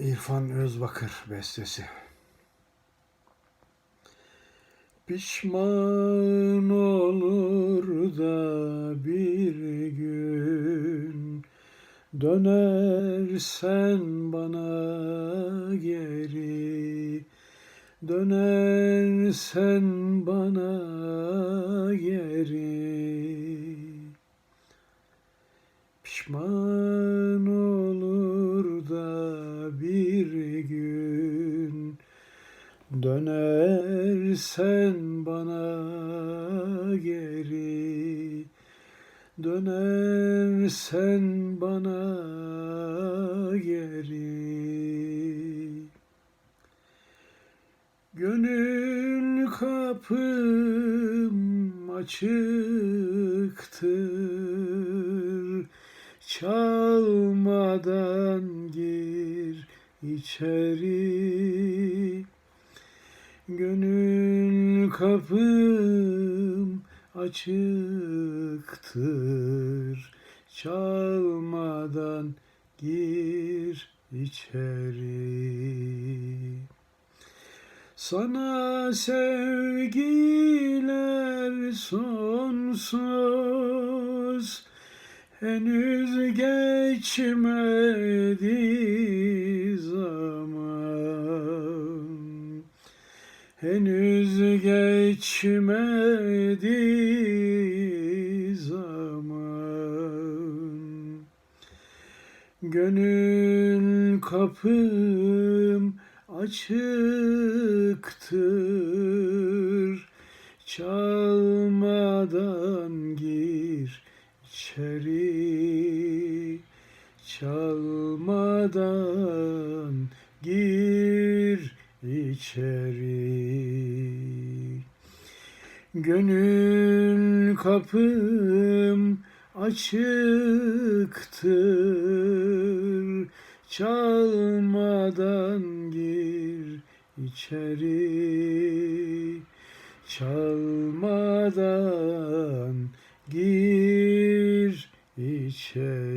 İrfan Özbakır bestesi. Pişman olur da bir gün Dönersen bana geri Dönersen bana geri Pişman Dönersen bana geri. Dönersen bana geri. Gönül kapım açıktır. Çalmadan gir içeri Gönül kapım açıktır. Çalmadan gir içeri. Sana sevgiler sonsuz. Henüz geçmedi Henüz geçmedi zaman. Gönül kapım açıktır. Çalmadan gir içeri. Çalmadan gir içeri Gönül kapım açıktır. Çalmadan gir içeri. Çalmadan gir içeri.